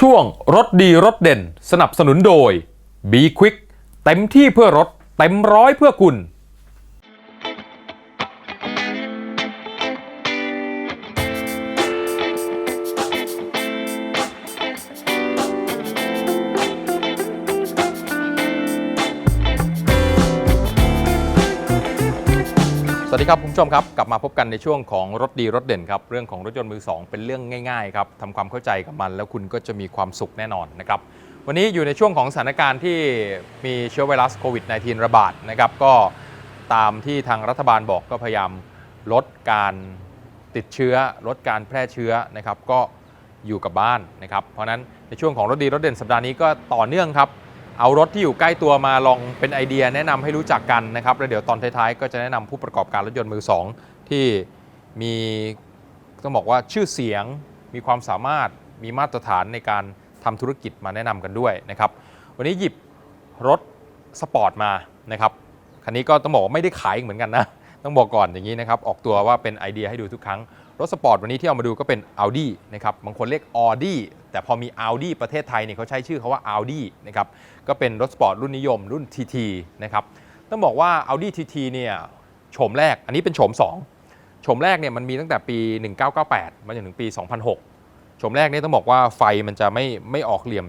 ช่วงรถดีรถเด่นสนับสนุนโดย b Quick เต็มที่เพื่อรถเต็มร้อยเพื่อคุณ ดีครับคุณผู้ชมครับกลับมาพบกันในช่วงของรถดีรถเด่นครับเรื่องของรถยนต์มือ2เป็นเรื่องง่ายๆครับทำความเข้าใจกับมัน แล้วคุณก็จะมีความสุขแน่นอนนะครับวันนี้อยู่ในช่วงของสถานการณ์ที่มีเชื้อไวรัสโควิด -19 ระบาดนะครับก็ตามที่ทางรัฐบาลบอกก็พยายามลดการติดเชื้อ ลดการแพร่เชื้อนะครับก็อยู่กับบ้านนะครับเพราะนั้นในช่วงของรถดีรถเด่นสัปดาห์นี้ก็ต่อเนื่องครับ เอารถที่อยู่ใกล้ตัวมาลองเป็นไอเดียแนะนำให้รู้จักกันนะครับแล้วเดี๋ยวตอนท้ายๆ ก็จะแนะนำผู้ประกอบการรถยนต์มือสองที่มีต้องบอกว่าชื่อเสียงมีความสามารถมีมาตรฐานในการทำธุรกิจมาแนะนำกันด้วยนะครับวันนี้หยิบรถสปอร์ตมานะครับคันนี้ก็ต้องบอกว่าไม่ได้ขายเหมือนกันนะต้องบอกก่อนอย่างนี้นะครับออกตัวว่าเป็นไอเดียให้ดูทุกครั้ง รถสปอร์ตวันนี้ที่เอามาดูก็เป็น Audi นะครับบางคนเรียก Audi แต่พอมี Audi ประเทศไทยเนี่ยเขาใช้ชื่อเขาว่า Audi นะครับก็เป็นรถสปอร์ตรุ่นนิยมรุ่น TT นะครับต้องบอกว่า Audi TT เนี่ยโฉมแรกอันนี้เป็นโฉม2โฉมแรกเนี่ยมันมีตั้งแต่ปี 1998 มาจนถึงปี 2006โฉมแรกเนี่ยต้องบอกว่าไฟมันจะไม่ไม่ออกเหลี่ยม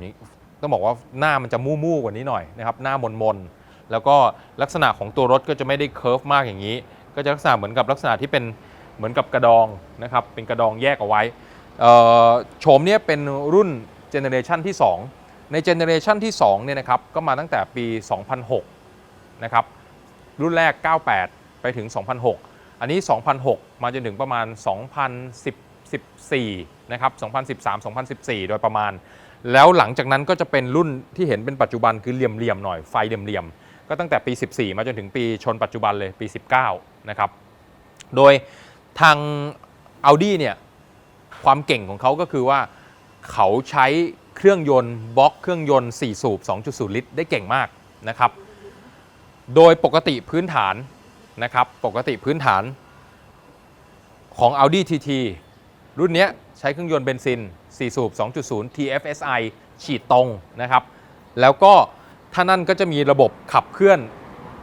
ต้องบอกว่าหน้ามันจะมู่มู่กว่านี้หน่อยนะครับหน้ามนมนๆแล้วก็ลักษณะของตัวรถก็จะไม่ได้เคิร์ฟมากอย่างนี้ ก็จะลักษณะเหมือนกับลักษณะที่เป็น เหมือนกับกระดองนะครับเป็นกระดองแยกเอาไว้โฉมเนี่ยเป็นรุ่นเจเนเรชันที่ 2 ในเจเนเรชันที่2เนี่ยนะครับก็มาตั้งแต่ปี 2006นะครับรุ่นแรก 98 ไปถึง 2006 อันนี้ 2006 มาจนถึงประมาณ 2014นะครับ2013 2014 โดยประมาณ แล้วหลังจากนั้นก็จะเป็นรุ่นที่เห็นเป็นปัจจุบันคือเหลี่ยมๆหน่อยไฟเหลี่ยมๆก็ตั้งแต่ปี 14 มาจนถึงปีชนปัจจุบันเลยปี 19 นะครับ โดย ทาง Audi เนี่ยความเก่งของเขาก็คือว่าเขาใช้เครื่องยนต์บล็อกเครื่องยนต์ 4 สูบ 2.0 ลิตร ได้เก่งมากนะครับ โดยปกติพื้นฐานนะครับปกติพื้นฐานของ Audi TT รุ่นนี้ใช้เครื่องยนต์เบนซิน 4 สูบ 2.0 TFSI ฉีดตรงนะครับ แล้วก็ถ้านั่นก็จะมีระบบขับเคลื่อน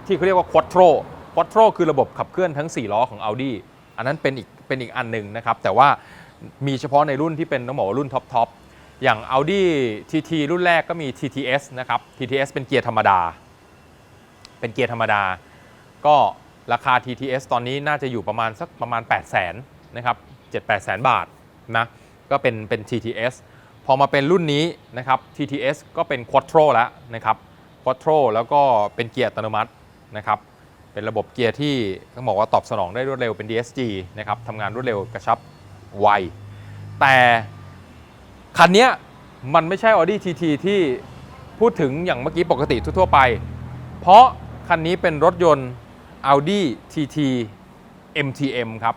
ที่เขาเรียกว่า Quattro Quattro คือระบบขับเคลื่อนทั้ง 4 ล้อของ Audi อันนั้นเป็นอีกเป็นอีกอันหนึ่งนะครับ แต่ว่ามีเฉพาะในรุ่นที่เป็นต้องบอกว่ารุ่นท็อปทอปอย่าง Audi TT รุ่นแรกก็มี TTS นะครับ TTS เป็นเกียร์ธรรมดา เป็นเกียร์ธรรมดา ก็ราคา TTS ตอนนี้น่าจะอยู่ประมาณสักประมาณ 8 0 0แสนนะครับ7 8แสนบาทนะก็เป็นเป็น TTS พอมาเป็นรุ่นนี้นะครับ TTS ก็เป็น Quattro แล้วนะครับ Quattro แล้วก็เป็นเกียร์อัตโนมัตินะครับ เป็นระบบเกียร์ที่ต้องบอกว่าตอบสนองได้รวดเร็วเป็น DSG นะครับทำงานรวดเร็วกระชับไว แต่คันนี้มันไม่ใช่ Audi TT ที่พูดถึงอย่างเมื่อกี้ปกติทั่วๆไป เพราะคันนี้เป็นรถยนต์ Audi TT MTM ครับ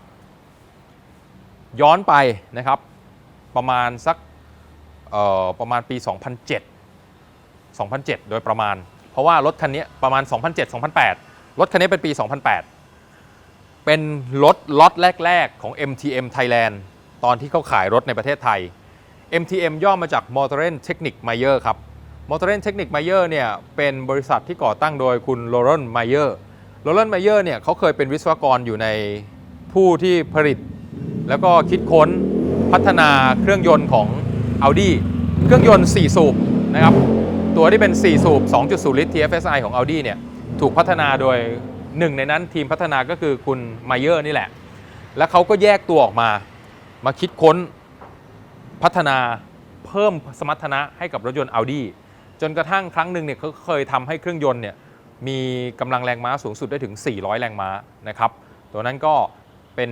ย้อนไปนะครับ ประมาณสักประมาณปี 2007 2007 โดยประมาณ เพราะว่ารถคันนี้ประมาณ 2007-2008 รถคันนี้เป็นปี 2008 เป็นรถล็อตแรก ๆ ของ MTM Thailand ตอนที่เขาขายรถในประเทศไทย MTM ย่อมาจาก m o t o r e n Technic Meyer ครับ m o t o r e n Technic Meyer เนี่ยเป็นบริษัทที่ก่อตั้งโดยคุณโลเรนไมเยอร์โลเรนไมเยอร์เนี่ยเขาเคยเป็นวิศวกรอยู่ในผู้ที่ผลิต แล้วก็คิดค้นพัฒนาเครื่องยนต์ของ Audi เครื่องยนต์ 4 สูบนะครับ ตัวที่เป็น 4 สูบ 2.0 ลิตร TFSI ของ Audi เนี่ย ถูกพัฒนาโดยหนึ่งในนั้นทีมพัฒนาก็คือคุณไมเยอร์นี่แหละ แล้วเขาก็แยกตัวออกมา มาคิดค้นพัฒนาเพิ่มสมรรถนะให้กับรถยนต์ Audi จนกระทั่งครั้งหนึ่งเนี่ยเขาเคยทำให้เครื่องยนต์เนี่ยมีกำลังแรงม้าสูงสุดได้ถึง 400 แรงม้านะครับ ตัวนั้นก็เป็น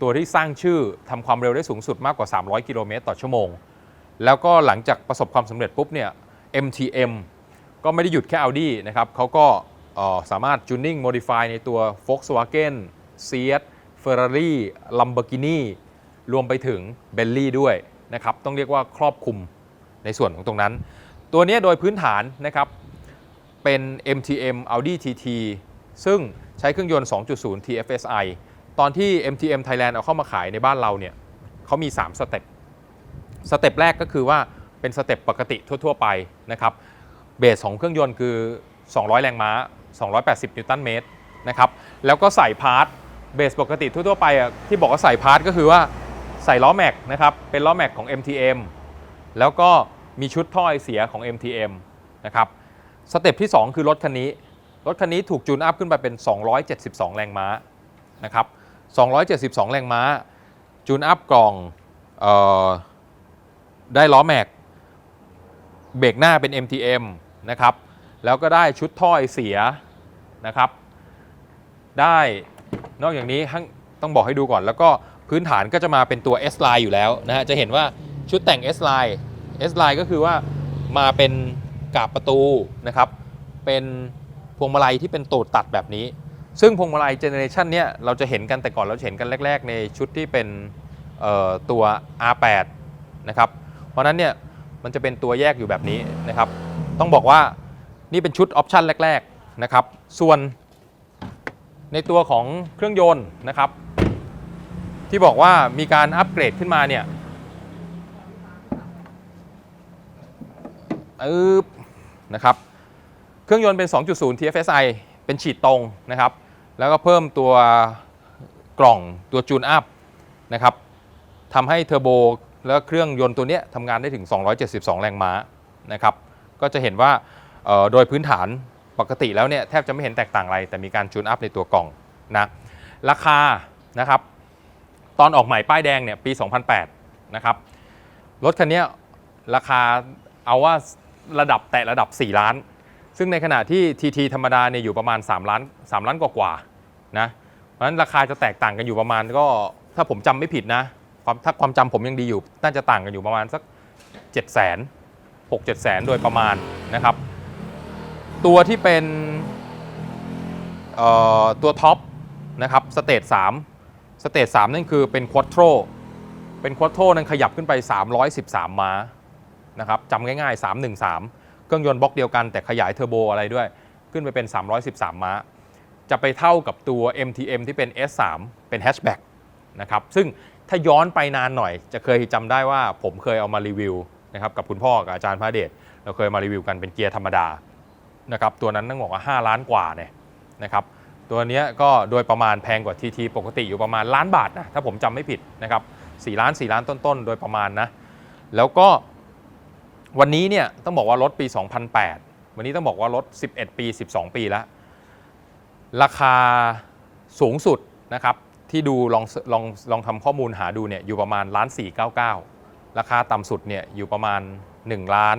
ตัวที่สร้างชื่อทำความเร็วได้สูงสุดมากกว่า 300 กิโลเมตรต่อชั่วโมง แล้วก็หลังจากประสบความสำเร็จปุ๊บเนี่ย MTM ก็ไม่ได้หยุดแค่ Audi นะครับเขาก็ สามารถ tuning modify ในตัว Volkswagen Seat Ferrari Lamborghini รวมไปถึง Bentley ด้วยนะครับต้องเรียกว่าครอบคลุมในส่วนของตรงนั้น ตัวนี้โดยพื้นฐานนะครับเป็น MTM Audi TT ซึ่งใช้เครื่องยนต์ 2.0 TFSI ตอนที่ MTM Thailand เอาเข้ามาขายในบ้านเราเนี่ยเขามี 3 สเต็ป สเต็ปแรกก็คือว่าเป็นสเต็ปปกติทั่ว ๆ ไปนะครับ เบสของเครื่องยนต์คือ 200 แรงม้า 280 นิวตันเมตรนะครับ แล้วก็ใส่พาร์ทเบสปกติทั่วๆไปอะที่บอกว่าใส่พาร์ทก็คือว่าใส่ล้อแม็กนะครับ เป็นล้อแม็กของ MTM แล้วก็มีชุดท่อไอเสียของ MTM นะครับ สเต็ปที่ 2 คือรถคันนี้ รถคันนี้ถูกจูนอัพขึ้นไปเป็น 272 แรงม้านะครับ 272 แรงม้า จูนอัพกล่องออได้ล้อแม็ก เบรกหน้าเป็น MTM นะครับ แล้วก็ได้ชุดถ้อยเสียนะครับ ได้นอกจากนี้ข้งต้องบอกให้ดูก่อน แล้วก็พื้นฐานก็จะมาเป็นตัว S line อยู่แล้วนะฮะจะเห็นว่าชุดแต่ง S line S line ก็คือว่ามาเป็นกาบประตูนะครับ เป็นพวงมาลัยที่เป็นตูดตัดแบบนี้ ซึ่งพวงมาลัยเจเนอเรชันเนี้ยเราจะเห็นกันแต่ก่อนเราเห็นกันแรก ๆ ในชุดที่เป็นตัว R8 นะครับ เพราะฉะนั้นเนี่ยมันจะเป็นตัวแยกอยู่แบบนี้นะครับ ต้องบอกว่า นี่เป็นชุดออปชันแรกๆนะครับ ส่วนในตัวของเครื่องยนต์นะครับ ที่บอกว่ามีการอัปเกรดขึ้นมาเนี่ยอึบนะครับ เครื่องยนต์เป็น 2.0 TFSI เป็นฉีดตรงนะครับ แล้วก็เพิ่มตัวกล่องตัวจูนอัพนะครับทำให้เทอร์โบแล้วเครื่องยนต์ตัวนี้ทำงานได้ถึง 272 แรงม้านะครับ ก็จะเห็นว่า โดยพื้นฐานปกติแล้วเนี่ยแทบจะไม่เห็นแตกต่างอะไร แต่มีการจูนอัพในตัวกล่องนะราคานะครับ ตอนออกใหม่ป้ายแดงเนี่ยปี 2008 นะครับ รถคันนี้ราคาเอาว่าระดับแตะระดับ 4 ล้าน ซึ่งในขณะที่ TT ธรรมดาเนี่ยอยู่ประมาณ 3 ล้าน 3 ล้านกว่าๆนะเพราะฉะนั้นราคาจะแตกต่างกันอยู่ประมาณก็ถ้าผมจำไม่ผิดนะความถ้าความจำผมยังดีอยู่ น่าจะต่างกันอยู่ประมาณสัก 7 0 0 0 0 6 7 0 0 0 0 โดยประมาณนะครับ ตัวที่เป็นตัวท็อปนะครับสเตจ3สเตจ3นั่นคือเป็นควอ t โ o เป็นควอ t โ o นั้นขยับขึ้นไป 313 ม้านะครับจำง่ายๆ 313 เครื่องยนต์บล็อกเดียวกันแต่ขยายเทอร์โบอะไรด้วย ขึ้นไปเป็น 313 ม้า จะไปเท่ากับตัว MTM ที่เป็น S3 เป็นแฮชแบ็กนะครับซึ่งถ้าย้อนไปนานหน่อย จะเคยจำได้ว่าผมเคยเอามารีวิวนะครับกับคุณพ่อกับอาจารย์พระเดชเราเคยมารีวิวกันเป็นเกียร์ธรรมดา นะครับตัวนั้นต้องบอกว่า 5 ล้านกว่าเนี่ยนะครับตัวนี้ก็โดยประมาณแพงกว่า TT ปกติอยู่ประมาณล้านบาทนะถ้าผมจำไม่ผิดนะครับ4ล้าน 4 ล้านต้นๆ โดยประมาณนะแล้วก็วันนี้เนี่ยต้องบอกว่ารถปี 2008 วันนี้ต้องบอกว่ารถ 11 ปี 12 ปีแล้วราคาสูงสุดนะครับที่ดูลองลองลองทำข้อมูลหาดูเนี่ยอยู่ประมาณล้าน499 ราคาต่ำสุดเนี่ยอยู่ประมาณ1ล้าน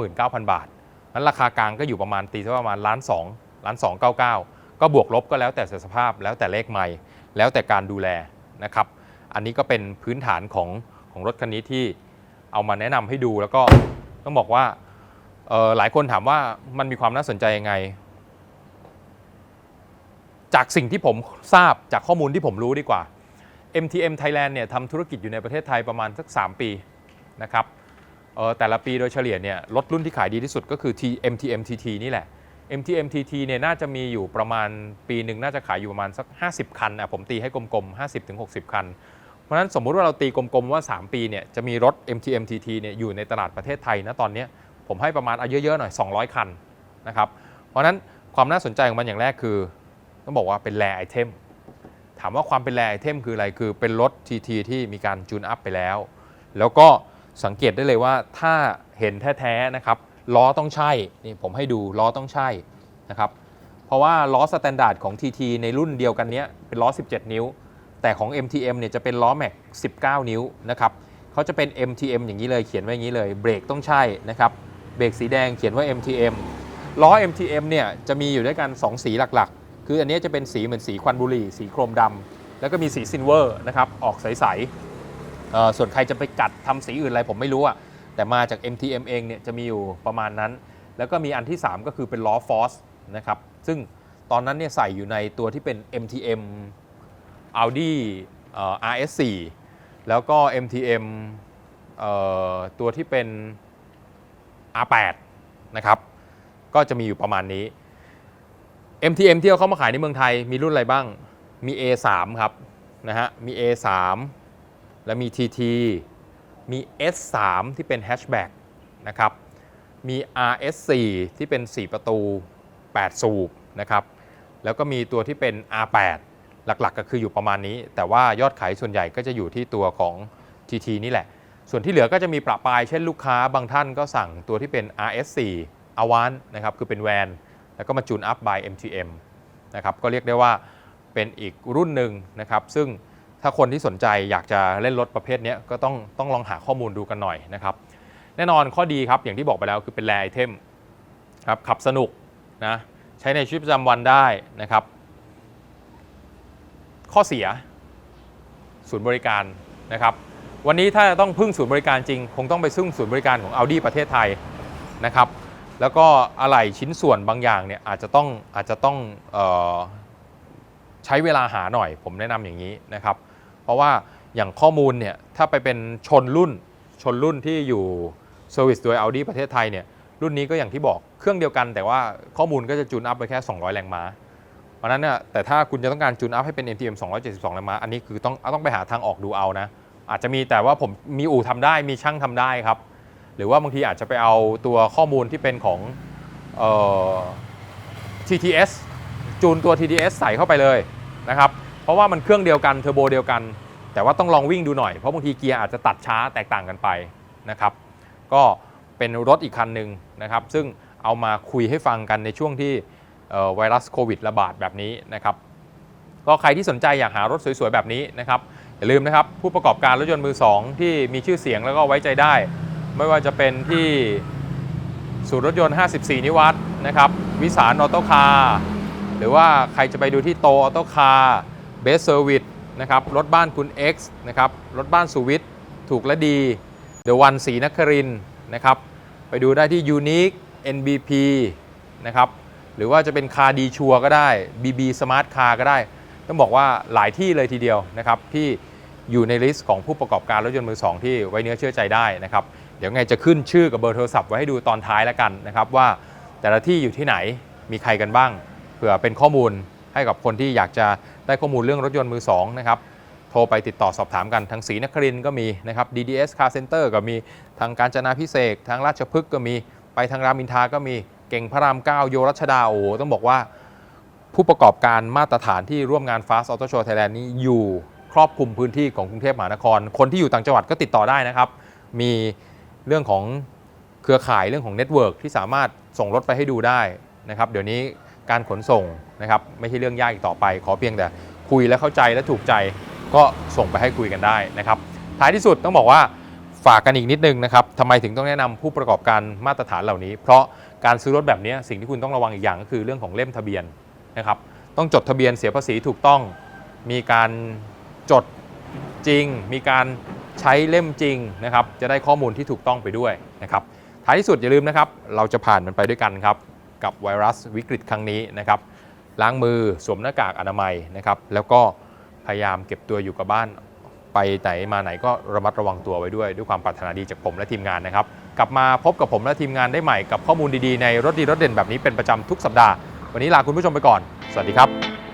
99,000 บาท นั้นราคากลางก็อยู่ประมาณตีซะประมาณล้าน2ล้าน299ก็บวกลบก็แล้วแต่สภาพแล้วแต่เลขไม่แล้วแต่การดูแลนะครับ อันนี้ก็เป็นพื้นฐานของของรถคันนี้ที่เอามาแนะนำให้ดูแล้วก็ต้องบอกว่าหลายคนถามว่ามันมีความน่าสนใจยังไง จากสิ่งที่ผมทราบจากข้อมูลที่ผมรู้ดีกว่า MTM Thailand เนี่ยทำธุรกิจอยู่ในประเทศไทยประมาณสัก 3 ปีนะครับ เออแต่ละปีโดยเฉลี่ยเนี่ยรถรุ่นที่ขายดีที่สุดก็คือ T MTM TT นี่แหละ MTM TT เนี่ยน่าจะมีอยู่ประมาณปีหนึ่งน่าจะขายอยู่ประมาณสัก 50 คันอะผมตีให้กลมๆ 50-60 คัน เพราะฉะนั้นสมมุติว่าเราตีกลมๆว่า 3 ปีเนี่ยจะมีรถ MTM TT เนี่ยอยู่ในตลาดประเทศไทยนะตอนนี้ผมให้ประมาณเอาเยอะๆหน่อย 200 คันนะครับเพราะฉะนั้นความน่าสนใจของมันอย่างแรกคือ ต้องบอกว่าเป็นแรไอเทมถามว่าความเป็นแรไอเทมคืออะไรคือเป็นรถ TT ที่มีการจูนอัพไปแล้ว แล้วก็ สังเกตได้เลยว่าถ้าเห็นแท้ๆนะครับล้อต้องใช่นี่ผมให้ดูล้อต้องใช่นะครับเพราะว่าล้อสแตนดาร์ดของ TT ในรุ่นเดียวกันนี้เป็นล้อ 17 นิ้ว แต่ของ MTM เนี่ยจะเป็นล้อแม็ก19 นิ้วนะครับเขาจะเป็น MTM อย่างนี้เลยเขียนไว้อย่างนี้เลยเบรกต้องใช่นะครับเบรกสีแดงเขียนว่า MTM ล้อ MTM เนี่ยจะมีอยู่ด้วยกัน 2 สีหลักๆ คืออันนี้จะเป็นสีเหมือนสีควันบุหรี่ สีโครมดำแล้วก็มีสีซิลเวอร์นะครับออกใส ส่วนใครจะไปกัดทำสีอื่นอะไรผมไม่รู้อะแต่มาจาก MTM เองเนี่ยจะมีอยู่ประมาณนั้น แล้วก็มีอันที่ 3 ก็คือเป็นล้อฟอสนะครับซึ่งตอนนั้นเนี่ยใส่อยู่ในตัวที่เป็น MTM Audi RS4 แล้วก็ MTM ตัวที่เป็น R8 นะครับก็จะมีอยู่ประมาณนี้ MTM ที่เอาเข้ามาขายในเมืองไทยมีรุ่นอะไรบ้างมี A3 ครับนะฮะมี A3 แล้วมี TT มี S3 ที่เป็นแฮชแบ็กนะครับ มี RS4 ที่เป็น 4 ประตู 8 สูบนะครับ แล้วก็มีตัวที่เป็น R8 หลักๆ ก็คืออยู่ประมาณนี้ แต่ว่ายอดขายส่วนใหญ่ก็จะอยู่ที่ตัวของ GT นี่แหละ ส่วนที่เหลือก็จะมีประปาย เช่นลูกค้าบางท่านก็สั่งตัวที่เป็น RS4 a v a n นะครับ คือเป็นแวน แล้วก็มาจูนอัพ by MTM นะครับ ก็เรียกได้ว่าเป็นอีกรุ่นหนึ่งนะครับ ซึ่ง ถ้าคนที่สนใจอยากจะเล่นรถประเภทนี้ก็ต้องต้องลองหาข้อมูลดูกันหน่อยนะครับ แน่นอนข้อดีครับอย่างที่บอกไปแล้วคือเป็นแรไอเทมครับขับสนุกนะใช้ในชีวิตประจำวันได้นะครับ ข้อเสีย ศูนย์บริการนะครับ วันนี้ถ้าต้องพึ่งศูนย์บริการจริง คงต้องไปซึ่งศูนย์บริการของ Audi ประเทศไทยนะครับ แล้วก็อะไหล่ชิ้นส่วนบางอย่างเนี่ยอาจจะต้องอาจจะต้องออ ใช้เวลาหาหน่อย ผมแนะนำอย่างนี้นะครับ เพราะว่าอย่างข้อมูลเนี่ยถ้าไปเป็นชนรุ่นชนรุ่นที่อยู่เซอร์วิสโดย Audi ประเทศไทยเนี่ยรุ่นนี้ก็อย่างที่บอกเครื่องเดียวกัน แต่ว่าข้อมูลก็จะจูนอัพไปแค่ 200 แรงม้า เพราะนั้นเนี่ยแต่ถ้าคุณจะต้องการจูนอัพให้เป็น NTM 272 แรงม้า อันนี้คือต้องต้องไปหาทางออกดูเอานะ อาจจะมีแต่ว่าผมมีอู่ทำได้มีช่างทำได้ครับ หรือว่าบางทีอาจจะไปเอาตัวข้อมูลที่เป็นของเอ่อ TTS จูนตัว TTS ใส่เข้าไปเลย นะครับ เพราะว่ามันเครื่องเดียวกันเทอร์โบเดียวกัน แต่ว่าต้องลองวิ่งดูหน่อย เพราะบางทีเกียร์อาจจะตัดช้าแตกต่างกันไปนะครับ ก็เป็นรถอีกคันหนึ่งนะครับ ซึ่งเอามาคุยให้ฟังกันในช่วงที่ไวรัสโควิดระบาดแบบนี้นะครับ ก็ใครที่สนใจอยากหารถสวยๆแบบนี้นะครับ อย่าลืมนะครับผู้ประกอบการรถยนต์มือ 2 ที่มีชื่อเสียงแล้วก็ไว้ใจได้ ไม่ว่าจะเป็นที่ศูนย์รถยนต์ 54 นิวัตนะครับ วิสารออโตคาร์ หรือว่าใครจะไปดูที่โตออโต้คาร์เบสเซอร์วิสนะครับรถบ้านคุณ X นะครับรถบ้านสุวิทย์ถูกและดีเดอะวันศรีนครินนะครับไปดูได้ที่ Unique NBP นะครับหรือว่าจะเป็นคาดีชัวก็ได้ BB Smart Car ก็ได้ ต้องบอกว่าหลายที่เลยทีเดียวนะครับที่อยู่ในลิสต์ของผู้ประกอบการรถยนต์มือสองที่ไว้เนื้อเชื่อใจได้นะครับเดี๋ยวไงจะขึ้นชื่อกับเบอร์โทรศัพท์ไว้ให้ดูตอนท้ายแล้วกันนะครับว่าแต่ละที่อยู่ที่ไหนมีใครกันบ้าง เผื่อเป็นข้อมูลให้กับคนที่อยากจะได้ข้อมูลเรื่องรถยนต์มือสองนะครับโทรไปติดต่อสอบถามกันทางศรีนครินก็มีนะครับ DDS Car Center ก็มีทางการจนาพิเศษทางราชพฤกษ์ก็มีไปทางรามอินทาก็มีเก่งพระรามเก้าโยรัชดาโอโหต้องบอกว่าผู้ประกอบการมาตรฐานที่ร่วมงาน Fast Auto Show Thailand นี้อยู่ครอบคลุมพื้นที่ของกรุงเทพมหานคร คนที่อยู่ต่างจังหวัดก็ติดต่อได้นะครับ มีเรื่องของเครือข่ายเรื่องของเน็ตเวิร์กที่สามารถส่งรถไปให้ดูได้นะครับ เดี๋ยวนี้ การขนส่งนะครับไม่ใช่เรื่องยากอีกต่อไป ขอเพียงแต่คุยและเข้าใจและถูกใจก็ส่งไปให้คุยกันได้นะครับท้ายที่สุดต้องบอกว่าฝากกันอีกนิดนึงนะครับทำไมถึงต้องแนะนำผู้ประกอบการมาตรฐานเหล่านี้ เพราะการซื้อรถแบบนี้สิ่งที่คุณต้องระวังอีกอย่างก็คือเรื่องของเล่มทะเบียนนะครับต้องจดทะเบียนเสียภาษีถูกต้อง มีการจดจริง มีการใช้เล่มจริงนะครับจะได้ข้อมูลที่ถูกต้องไปด้วยนะครับท้ายที่สุดอย่าลืมนะครับเราจะผ่านมันไปด้วยกันครับ กับไวรัสวิกฤตครั้งนี้นะครับล้างมือสวมหน้ากากอนามัยนะครับแล้วก็พยายามเก็บตัวอยู่กับบ้าน ไปไหนมาไหนก็ระมัดระวังตัวไว้ด้วย ด้วยความปรารถนาดีจากผมและทีมงานนะครับ กลับมาพบกับผมและทีมงานได้ใหม่กับข้อมูลดีๆในรถดีรถเด่นแบบนี้เป็นประจำทุกสัปดาห์ วันนี้ลาคุณผู้ชมไปก่อน สวัสดีครับ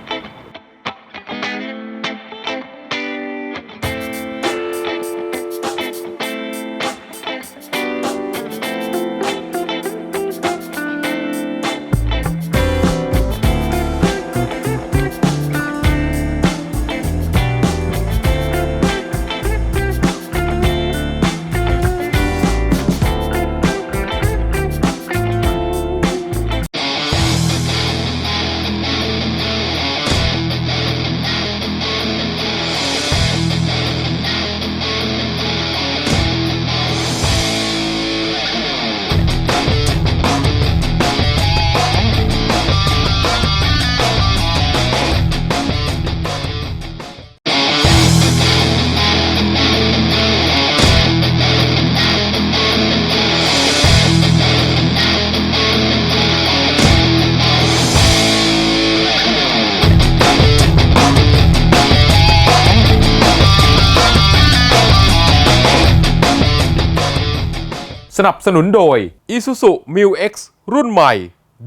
สนับสนุนโดย Isuzu Mu X รุ่นใหม่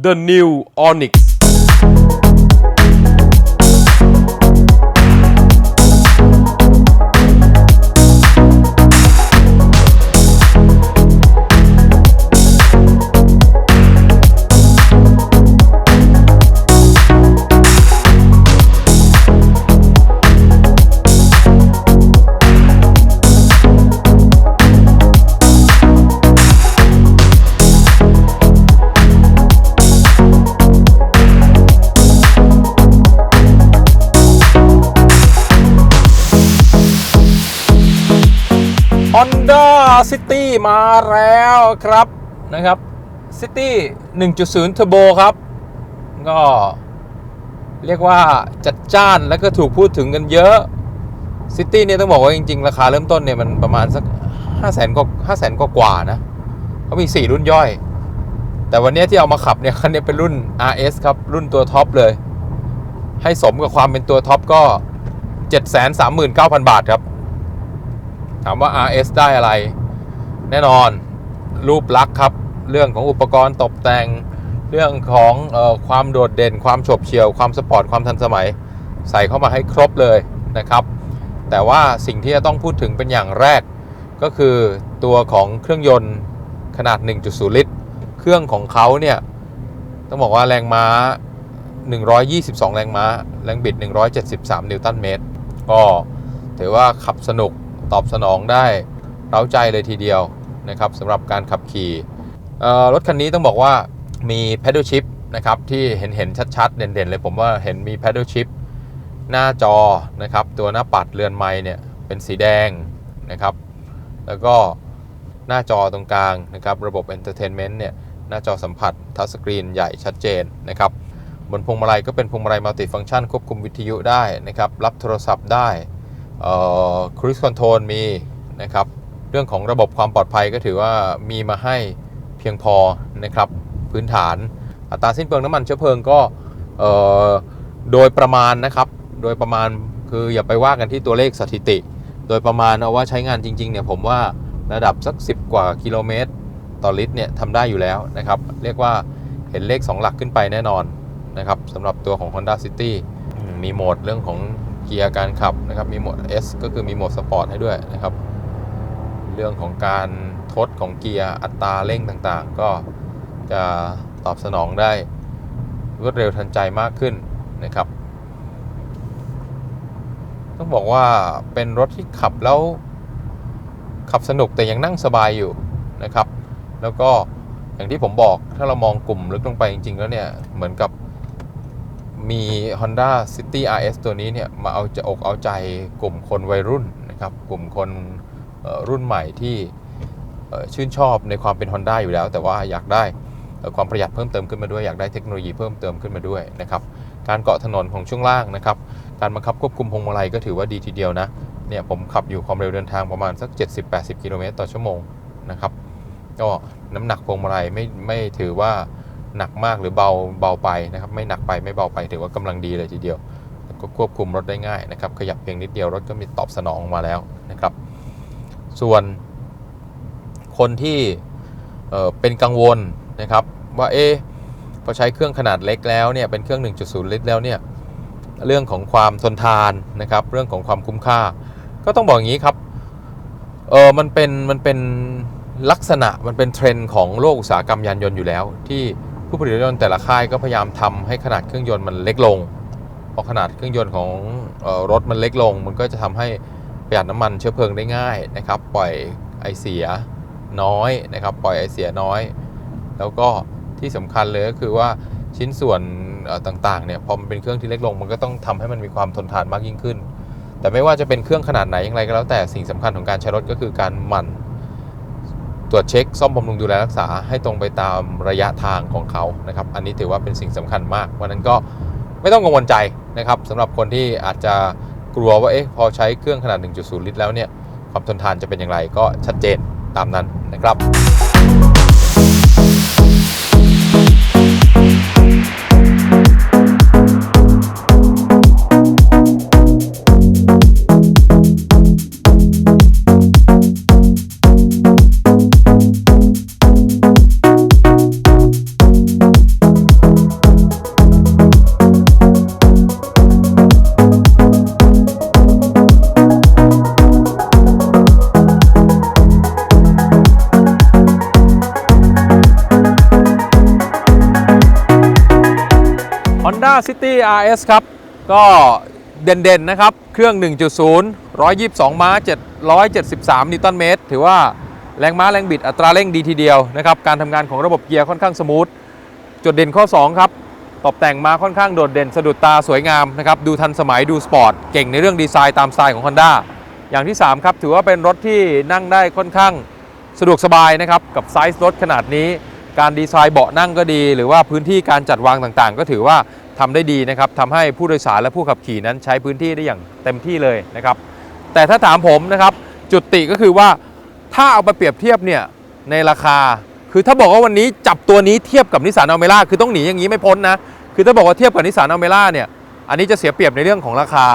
The New Onyx Honda City มาแล้วครับนะครับ City 1.0 Turbo ครับ ก็เรียกว่าจัดจ้านแล้วก็ถูกพูดถึงกันเยอะ City เนี่ยต้องบอกว่าจริง ๆ ราคาเริ่มต้นเนี่ยมันประมาณสัก5 0 0 0 0 0กว่า5 0 0 0 0กว่ากว่านะเขามี 4 รุ่นย่อย แต่วันนี้ที่เอามาขับเนี่ยคันนี้เป็นรุ่น RS ครับ รุ่นตัวท็อปเลย ให้สมกับความเป็นตัวท็อปก็ 739,000 บาทครับ ถามว่า RS ได้อะไร แน่นอนรูปลักษ์ครับ เรื่องของอุปกรณ์ตกแต่งเรื่องของออความโดดเด่น ความโฉบเฉี่ยว ความสปอร์ต ความทันสมัย ใส่เข้ามาให้ครบเลยนะครับ แต่ว่าสิ่งที่จะต้องพูดถึงเป็นอย่างแรก ก็คือตัวของเครื่องยนต์ขนาด 1.0 ลิตร เครื่องของเขาเนี่ย ต้องบอกว่าแรงม้า 122 แรงม้า แรงบิด 173 นิวตันเมตร ก็ถือว่าขับสนุก ตอบสนองได้เร้าใจเลยทีเดียวนะครับสำหรับการขับขี่รถคันนี้ต้องบอกว่ามี pedal shift นะครับที่เห็นเห็นชัดๆ เด่นๆ เลยผมว่าเห็นมี pedal shift หน้าจอนะครับตัวหน้าปัดเรือนไม้เนี่ยเป็นสีแดงนะครับ แล้วก็หน้าจอตรงกลางนะครับระบบ entertainment เนี่ยหน้าจอสัมผัสทัชสกรีนใหญ่ชัดเจนนะครับบนพวงมาลัยก็เป็นพวงมาลัยมัลติฟัง c t ชันควบคุมวิทยุได้นะครับรับโทรศัพท์ได้ ครู i คอนโทรลมีนะครับ เรื่องของระบบความปลอดภัยก็ถือว่ามีมาให้เพียงพอนะครับ พื้นฐานอัตราสิ้นเปลืองน้ำมันเชื้อเพลิงก็โดยประมาณนะครับ โดยประมาณคืออย่าไปว่ากันที่ตัวเลขสถิติ โดยประมาณเอาว่าใช้งานจริงๆเนี่ยผมว่าระดับสัก 10 กว่ากิโลเมตรต่อลิตรเนี่ยทำได้อยู่แล้วนะครับ เรียกว่าเห็นเลข 2 หลักขึ้นไปแน่นอนนะครับสำหรับตัวของ Honda City มีโหมดเรื่องของ เกียร์การขับนะครับมีโหมด S ก็คือมีโหมดสปอร์ตให้ด้วยนะครับ เรื่องของการทดของเกียร์อัตราเร่งต่างๆ ก็จะตอบสนองได้รวดเร็วทันใจมากขึ้นนะครับ ต้องบอกว่าเป็นรถที่ขับแล้วขับสนุกแต่ยังนั่งสบายอยู่นะครับ แล้วก็อย่างที่ผมบอกถ้าเรามองกลุ่มลึกลงไปจริงๆแล้วเนี่ยเหมือนกับ มี Honda City RS ตัวนี้เนี่ยมาเอาจะอกเอาใจกลุ่มคนวัยรุ่นนะครับกลุ่มคนรุ่นใหม่ที่ชื่นชอบในความเป็น Honda อยู่แล้ว แต่ว่าอยากได้ความประหยัดเพิ่มเติมขึ้นมาด้วยอยากได้เทคโนโลยีเพิ่มเติมขึ้นมาด้วยนะครับการเกาะถนนของช่วงล่างนะครับการบังคับควบคุมพวงมาลัยก็ถือว่าดีทีเดียวนะเนี่ยผมขับอยู่ความเร็วเดินทางประมาณสัก 70-80 กิโลเมตรต่อชั่วโมงนะครับก็น้ำหนักพวงมาลัยไม่ไม่ถือว่า หนักมากหรือเบาเบาไปนะครับไม่หนักไปไม่เบาไปถือว่ากำลังดีเลยทีเดียวก็ควบคุมรถได้ง่ายนะครับขยับเพียงนิดเดียวรถก็มีตอบสนองมาแล้วนะครับ ส่วนคนที่เเป็นกังวลนะครับว่าเอ๊พอใช้เครื่องขนาดเล็กแล้วเนี่ยเป็นเครื่อง 1.0 ลิตรแล้วเนี่ยเรื่องของความทนทานนะครับ เรื่องของความคุ้มค่า ก็ต้องบอกอย่างนี้ครับเออมันเป็นมันเป็นลักษณะมันเป็นเทรนด์ของโลกอุตสาหกรรมยานยนต์อยู่แล้ว ที่ ผู้ผลิตรถยนต์แต่ละค่ายก็พยายามทำให้ขนาดเครื่องยนต์มันเล็กลงพอขนาดเครื่องยนต์ของออรถมันเล็กลง มันก็จะทำให้ประหยัดน้ำมันเชื้อเพลิงได้ง่ายนะครับ ปล่อยไอเสียน้อยนะครับ ปล่อยไอเสียน้อย แล้วก็ที่สำคัญเลยก็คือว่าชิ้นส่วนต่างๆเนี่ยพอมันเป็นเครื่องที่เล็กลง มันก็ต้องทำให้มันมีความทนทานมากยิ่งขึ้น แต่ไม่ว่าจะเป็นเครื่องขนาดไหนอย่างไรก็แล้วแต่สิ่งสำคัญของการใช้รถก็คือการหมั่น ตรวจเช็คซ่อมบำรุงดูแลรักษาให้ตรงไปตามระยะทางของเขานะครับ อันนี้ถือว่าเป็นสิ่งสำคัญมากวันนั้นก็ไม่ต้องกังวลใจนะครับสำหรับคนที่อาจจะกลัวว่าเอ๊ะพอใช้เครื่องขนาด 1.0 ลิตรแล้วเนี่ยความทนทานจะเป็นอย่างไรก็ชัดเจนตามนั้นนะครับ Honda City RS ครับ ก็เด่นๆนะครับ เครื่อง 1.0 122 ม้า 773 นิวตันเมตร ถือว่าแรงม้าแรงบิดอัตราเร่งดีทีเดียวนะครับ การทำงานของระบบเกียร์ค่อนข้างสมูท จุดเด่นข้อ 2 ครับ ตกแต่งมาค่อนข้างโดดเด่นสะดุดตาสวยงามนะครับ ดูทันสมัยดูสปอร์ต เก่งในเรื่องดีไซน์ตามสไตล์ของ Honda อย่างที่ 3 ครับ ถือว่าเป็นรถที่นั่งได้ค่อนข้างสะดวกสบายนะครับ กับไซส์รถขนาดนี้ การดีไซน์เบาะนั่งก็ดี หรือว่าพื้นที่การจัดวางต่างๆ ก็ถือว่าทำได้ดีนะครับทำให้ผู้โดยสารและผู้ขับขี่นั้นใช้พื้นที่ได้อย่างเต็มที่เลยนะครับ แต่ถ้าถามผมนะครับ จุดติก็คือว่าถ้าเอาไปเปรียบเทียบเนี่ยในราคา คือถ้าบอกว่าวันนี้จับตัวนี้เทียบกับนิสสันอัลเมร่าคือต้องหนีอย่างนี้ไม่พ้นนะคือถ้าบอกว่าเทียบกับนิสสันอัลเมร่าเนี่ยอันนี้จะเสียเปรียบในเรื่องของราคา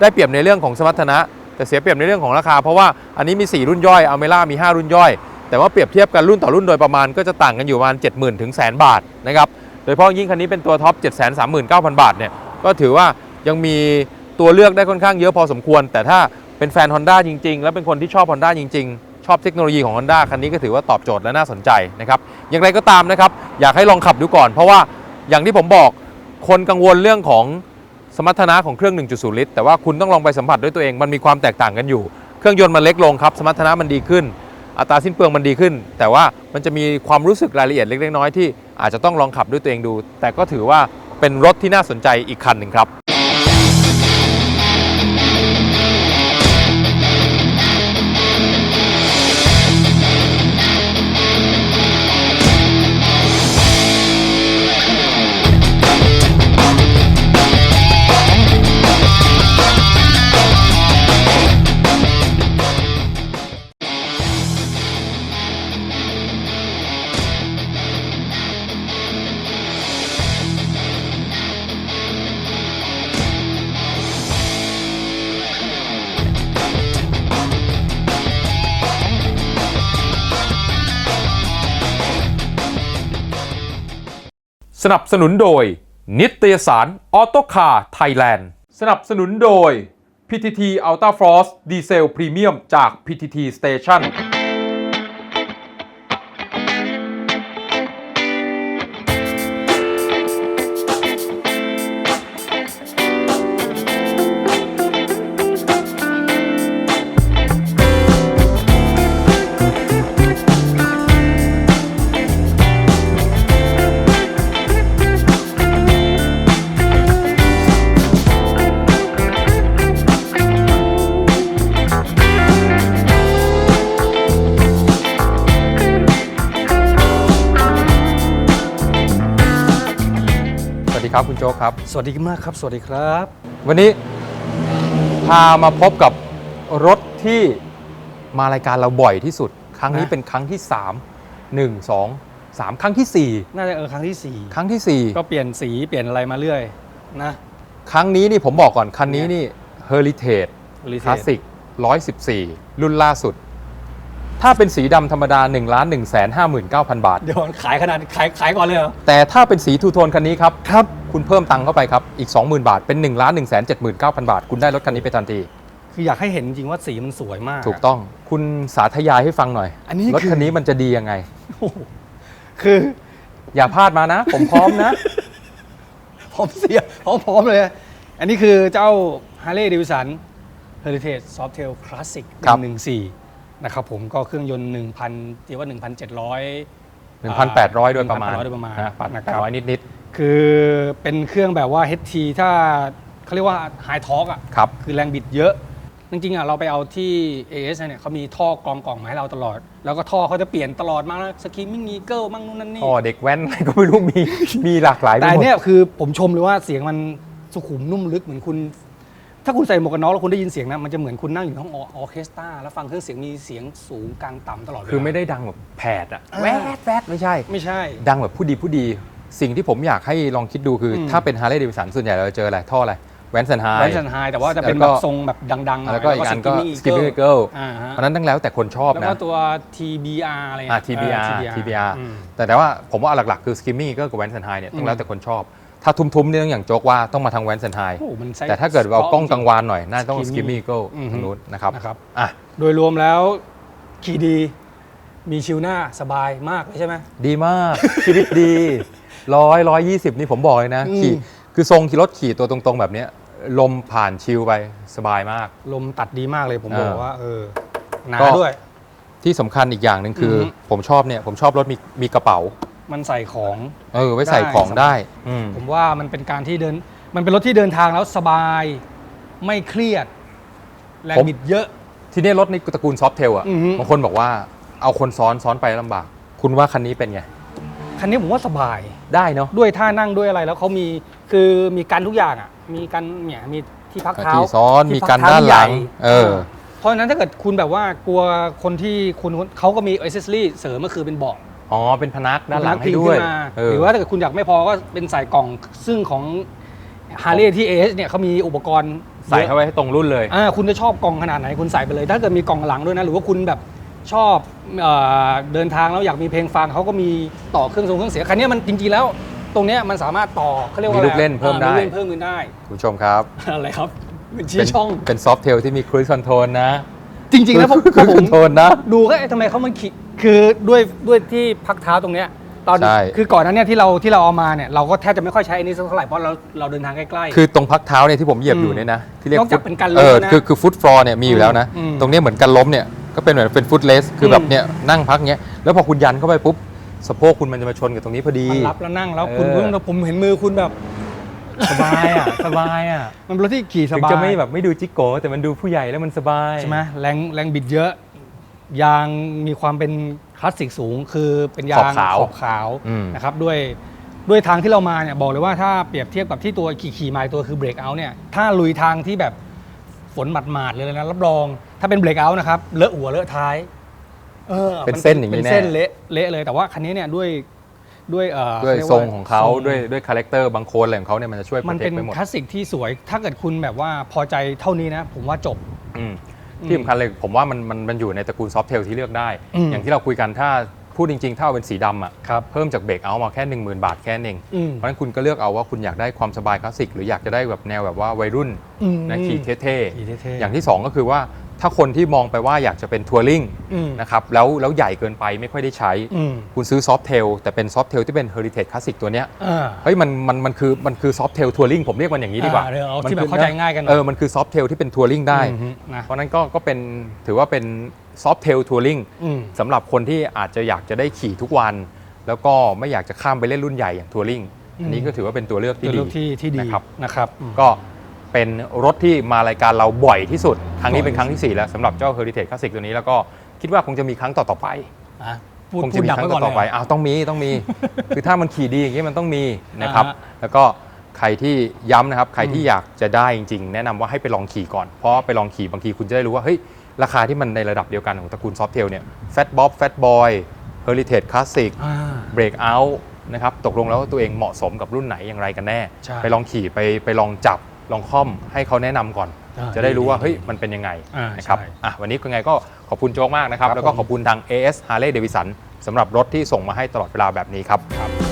ได้เปรียบในเรื่องของสมรรถนะ แต่เสียเปรียบในเรื่องของราคา เพราะว่าอันนี้มี 4 รุ่นย่อยอัลเมร่ามี 5 รุ่นย่อย แต่ว่าเปรียบเทียบกันรุ่นต่อรุ่นโดยประมาณก็จะต่างกันอยู่ประมาณ 70,000 ถึงแสนบาทนะครับ โดยเฉพาะยิ่งคันนี้เป็นตัวท็อป 739,000 บาทเนี่ยก็ถือว่ายังมีตัวเลือกได้ค่อนข้างเยอะพอสมควร แต่ถ้าเป็นแฟน Honda จริง ๆ แล้วเป็นคนที่ชอบ Honda จริง ๆ ชอบเทคโนโลยีของ Honda คันนี้ก็ถือว่าตอบโจทย์และน่าสนใจนะครับอย่างไรก็ตามนะครับอยากให้ลองขับดูก่อน เพราะว่าอย่างที่ผมบอกคนกังวลเรื่องของสมรรถนะของเครื่อง 1.0 ลิตร แต่ว่าคุณต้องลองไปสัมผัสด้วยตัวเองมันมีความแตกต่างกันอยู่ เครื่องยนต์มันเล็กลงครับสมรรถนะมันดีขึ้น อัตราสิ้นเปลืองมันดีขึ้น แต่ว่ามันจะมีความรู้สึกรายละเอียดเล็กๆน้อยๆที่อาจจะต้องลองขับด้วยตัวเองดู แต่ก็ถือว่าเป็นรถที่น่าสนใจอีกคันหนึ่งครับ สนับสนุนโดย นิตยสารออโตคาร์ไทยแลนด์ สนับสนุนโดย PTT Ultra Frost Diesel Premium จาก PTT Station ดีครับคุณโจ๊กครับ สวัสดีมากครับ สวัสดีครับ วันนี้พามาพบกับรถที่มารายการเราบ่อยที่สุด ครั้งนี้นะเป็นครั้งที่ 3 1 2 3 ครั้งที่ น่าจะเออครั้งที่4ครั้งที่4ก็เปลี่ยนสีเปลี่ยนอะไรมาเรื่อยนะ 4 ครั้งนี้นี่ผมบอกก่อน คันนี้นี่ Heritage Heritage คลาสสิก114 รุ่นล่าสุด ถ้าเป็นสีดำธรรมดา1 1 5 9 0 0 0 บาท เดี๋ยวขายขนาดขายขายก่อนเลยเหรอ แต่ถ้าเป็นสีทูโทนคันนี้ครับ ครับ คุณเพิ่มตังค์เข้าไปครับ อีก 20,000 บาท เป็น 1 1 7 9 0 0 0 บาท คุณได้รถคันนี้ไปทันที คืออยากให้เห็นจริงว่าสีมันสวยมาก ถูกต้อง คุณสาธยายให้ฟังหน่อย อันนี้รถคือคันนี้มันจะดียังไง โอ้โหคืออย่าพลาดมานะ ผมพร้อมนะผมเสียพร้อมๆเลย อันนี้คือเจ้า Harley Davidson Heritage Softail Classic ครับ 114 นะครับผมก็เครื่องยนต์1,000ที่ว่า 1,700 1,800 โดยประมาณ1,800โดยประมาณนะนะครับ800 นิดคือเป็นเครื่องแบบว่า HT ถ้าเขาเรียกว่า High Torque อะๆครับ คือแรงบิดเยอะ จริง ๆ อะ เราไปเอาที่ AS เนี่ยเขามีท่อกรองกล่องมาให้เราตลอด แล้วก็ท่อเขาจะเปลี่ยนตลอดมากนะสกีมิ่งนีเกิลมั่งนู่นนั่นนี่พ่อเด็กแว้นอะไรก็ไม่รู้มี มีหลากหลายไปแต่หมด เนี่ยคือผมชมเลยว่าเสียงมันสุขุมนุ่มลึกเหมือนคุณ ถ้าคุณใส่หมวกกันน็อกแล้วคุณได้ยินเสียงนะมันจะเหมือนคุณนั่งอยู่ในห้องออร์เคสตราแล้วฟังเครื่องเสียงมีเสียงสูงกลางต่ำตลอดเวลาคือไม่ได้ดังแบบแผดอะอ่าแวดแวดไม่ใช่ ไม่ใช่ ดังแบบผู้ดีผู้ดี สิ่งที่ผมอยากให้ลองคิดดูคืออม ถ้าเป็นฮาร์เลย์เดวิสันส่วนใหญ่เราจะเจออะไรท่ออะไรแวนสันไฮ แวนสันไฮแต่ว่าจะเป็นแล้แบวก็บทรงแบบดังๆหน่อยแล้วก็อีกอันก็ Skinny สกิมมี่ Eagle เกิลอ่าฮะอันนั้นตั้งแล้วแต่คนชอบแล้วนะก็ตัว TBR อะไรอ่าเงี้ย TBR เออ TBR อืมแต่แต่ว่าผมว่าหลักๆคือสกิมมี่ก็กับแวนสันไฮเนี่ยต้องอืมแล้วแต่คนชอบ ถ้าทุ้มๆเนี่ยต้องอย่างโจ๊กว่าต้องมาทางแวนสันไฮโอ้โหมันใช้แต่ถ้าเกิดว่าเอากล้องกลางวานหน่อย น่าจะต้องส Skimmy กิมมี่ก็อือฮึ ทางนู้นนะครับนะครับ อะโดยรวมแล้วขี่ดี มีชิวหน้าสบายมากเลยใช่ไหม ดีมาก ชีวิตดีร้อยร้อยยี่สิบนี่ผมบอกเลยนะอืม ขี่คือทรงขี่รถขี่ตัวตรงๆ แบบเนี้ยลมผ่านชิลไปสบายมาก ลมตัดดีมากเลยผมเออบอกว่าเออหนาก็ ด้วย ที่สำคัญอีกอย่างหนึ่งคือออฮึ ผมชอบเนี่ยผมชอบรถมีมีกระเป๋า มันใส่ของ เออไว้ใส่ได้ของได้อืมผมว่ามันเป็นการที่เดิน มันเป็นรถที่เดินทางแล้วสบาย ไม่เครียด แรงผมบิดเยอะ ทีนี้รถในตระกูลซอฟเทลอะอือฮึ บางคนบอกว่าเอาคนซ้อนซ้อนไปลำบาก คุณว่าคันนี้เป็นไง คันนี้ผมว่าสบาย ได้เนาะ ด้วยท่านั่งด้วยอะไรแล้วเขามีคือมีกันทุกอย่างอะ มีกันเนี่ยมีที่พักเท้าที่ซ้อนที่มีพักันเท้ด้านหลังใญ่เออ เพราะฉะนั้นถ้าเกิดคุณแบบว่ากลัวคนที่คุณเขาก็มีอ c เซสซอรี่เสริมก็คือเป็นเบาะ อ๋อเป็นพนักด้านหลังให้พิงด้วยขึ้นมาเออหรือว่าถ้าเกิดคุณอยากไม่พอก็เป็นใส่กล่องซึ่งของฮาร์เลย์ที่เอสเนี่ยเขามีอุปกรณ์ใส่เข้าไปให้ตรงรุ่นเลยอ่าคุณจะชอบกล่องขนาดไหนคุณใส่ไปเลย ถ้าเกิดมีกล่องหลังด้วยนะ หรือว่าคุณแบบชอบเอ่อเดินทางแล้วอยากมีเพลงฟังเขาก็มีต่อเครื่องทรงเครื่องเสียงคันนี้มันจริงๆแล้ว ตรงเนี้ยมันสามารถต่อเขาเรียกว่ามีอะไรลูกเล่นเพิ่มได้อ่าลูกเล่นเพิ่มขึ้นได้คุณผู้ชมครับอะไรครับเป็นเป็ชี้นช่องเป็นซอฟเทลที่มีครู i คอนโทรลนะ จริงๆแล้วผมครู i ผคอมนโทรลนะดูก็เอ๊ะทำไมเขามันขี คือด้วยด้วยที่พักเท้าตรงเนี้ยตอนใช่ คือก่อนหนั้นเนี่ยที่เราที่เราเอามาเนี่ยเราก็แทบจะไม่ค่อยใช้อันนี้สักเท่าไหร่เพราะเราเราเดินทางใกล้ๆคือตรงพักเท้าเนี่ยที่ผมเหยียบอยู่เนี่ยนะที่เรียกนอกจากฟุตเป็นการล้มเออนะคือคือฟุตฟลอร์เนี่ยมีอยู่แล้วนะ อืมตรงเนี้ยเหมือนกันล้มเนี่ยก็เป็นเหมือนเป็นฟุตเลสคือแบบอืมเนี่ยนั่งพักเงี้ยแล้วพอคุณยันเข้าไปปุ๊บสะโพกคุณมันจะมาชนกับตรงนี้พอดีมันรับแล้วนั่งแล้วคุณเออ เพิ่งผมเห็นมือคุณแบบ สบายอะสบายอะมันเป็นรถที่ขี่สถึงบายจะไม่แบบไม่ดูจิกโก้แต่มันดูผู้ใหญ่แล้วมันสบาย ใช่ไหมแรงแรงบิดเยอะ ยางมีความเป็นคลาสสิกสูง คือเป็นยางขอบขาวขอบขาวอืม นะครับด้วยด้วยทางที่เรามาเนี่ยบอกเลยว่าถ้าเปรียบเทียบกับที่ตัวขี่ขี่มาตัวคือเบรกเอาเนี่ยถ้าลุยทางที่แบบฝนหมาดๆเลยนะรับรอง ถ้าเป็นเบรกเอานะครับเลอะหัวเลอะท้ายออเป็นมัเส้นอย่างนี้เป็นแน่เส้นเละเละเลยแต่ว่าคันนี้เนี่ยด้วยด้วยเอ่อด้วยเรีกทว่ารงของเขาทรงด้วยด้วยคาแรคเตอร์บางโคนอะไรของเขาเนี่ยมันจะช่วยโปมัรนเทเป็คนไปหมดคลาสสิกที่สวย ถ้าเกิดคุณแบบว่าพอใจเท่านี้นะ ผมว่าจบ อืม ที่สำคัญเลยผมว่ามันมันมันอยู่ในตระกูลซอฟเทลที่เลือกได้ อืม อย่างที่เราคุยกันถ้าพูดจริง ๆ ถ้าเอาเป็นสีดำอะครับ เพิ่มจากเบรกเอามาแค่ 1 0,000 บาทแค่นั้นเอง อืม เพราะฉะนั้นคุณก็เลือกเอาว่าคุณอยากได้ความสบายคลาสสิกหรืออยากจะได้แบบแนวแบบว่าวัยรุ่นอืมนะขี่เท่ขี่เท่ๆๆอย่างที่2ก็คือว่า ถ้าคนที่มองไปว่าอยากจะเป็นทัวริงอืมนะครับแล้วแล้วใหญ่เกินไปไม่ค่อยได้ใช้อืมคุณซื้อซอฟเทลแต่เป็นซอฟเทลที่เป็นเฮอริเทจคลาสสิกตัวเนี้ยอ่าเฮ้ยมันมันมันคือมันคือซอฟเทลทัวริงผมเรียกมันอย่างนี้ดีกว่าอ่าเดี๋ยวเอามันที่แบบคือเข้าใจง่ายกันหน่อยเออมันคือซอฟเทลที่เป็นทัวริงได้อืมฮึนะเพราะฉะนั้นก็ก็เป็นถือว่าเป็นซอฟเทลทัวริงอืมสำหรับคนที่อาจจะอยากจะได้ขี่ทุกวัน แล้วก็ไม่อยากจะข้ามไปเล่นรุ่นใหญ่อย่างทัวริงอืมอันนี้ก็ถือว่าเป็นตัวเลือกที่ตัวดีเลือกที่ที่ดีนะครับนะครับอืมก็ เป็นรถที่มารายการเราบ่อยที่สุด ครั้งนี้บ่อยเป็นครั้งที่ 4 แล้วสำหรับเจ้า Heritage Classic ตัวนี้แล้วก็คิดว่าคงจะมีครั้งต่อๆไปอะพูดคงพูจะดมีดักครั้ไว้งก่อนเลต่อๆไปยอ้าวต้องมีต้องมี คือถ้ามันขี่ดีอย่างนี้มันต้องมีนะครับ อ่าฮะแล้วก็ใครที่ย้ำนะครับ ใครที่อยากจะได้จริงๆ แนะนำว่าให้ไปลองขี่ก่อน เพราะไปลองขี่บางทีคุณจะได้รู้ว่าเฮ้ยราคาที่มันในระดับเดียวกันของตระกูลซอฟเทลเนี่ยแฟตบ๊อบแฟตบอยเฮอริเทจคลาสสิกอ่าเบรกเอาท์นะครับตกลงแล้วว่าตัวเองเหมาะสมกับรุ่นไหนอย่างไรกันแน่ ใช่ ไปลองขี่ไปไปลองจับ ลองค่อมให้เขาแนะนำก่อน อ่าจะได้รู้ว่าดีๆเฮ้ยมันเป็นยังไงอ่านะครับใช่ อะวันนี้ก็ไงก็ขอบคุณโจ๊กมากนะครับครับแล้วก็ผมขอบคุณทาง AS Harley Davidson สำหรับรถที่ส่งมาให้ตลอดเวลาแบบนี้ครับ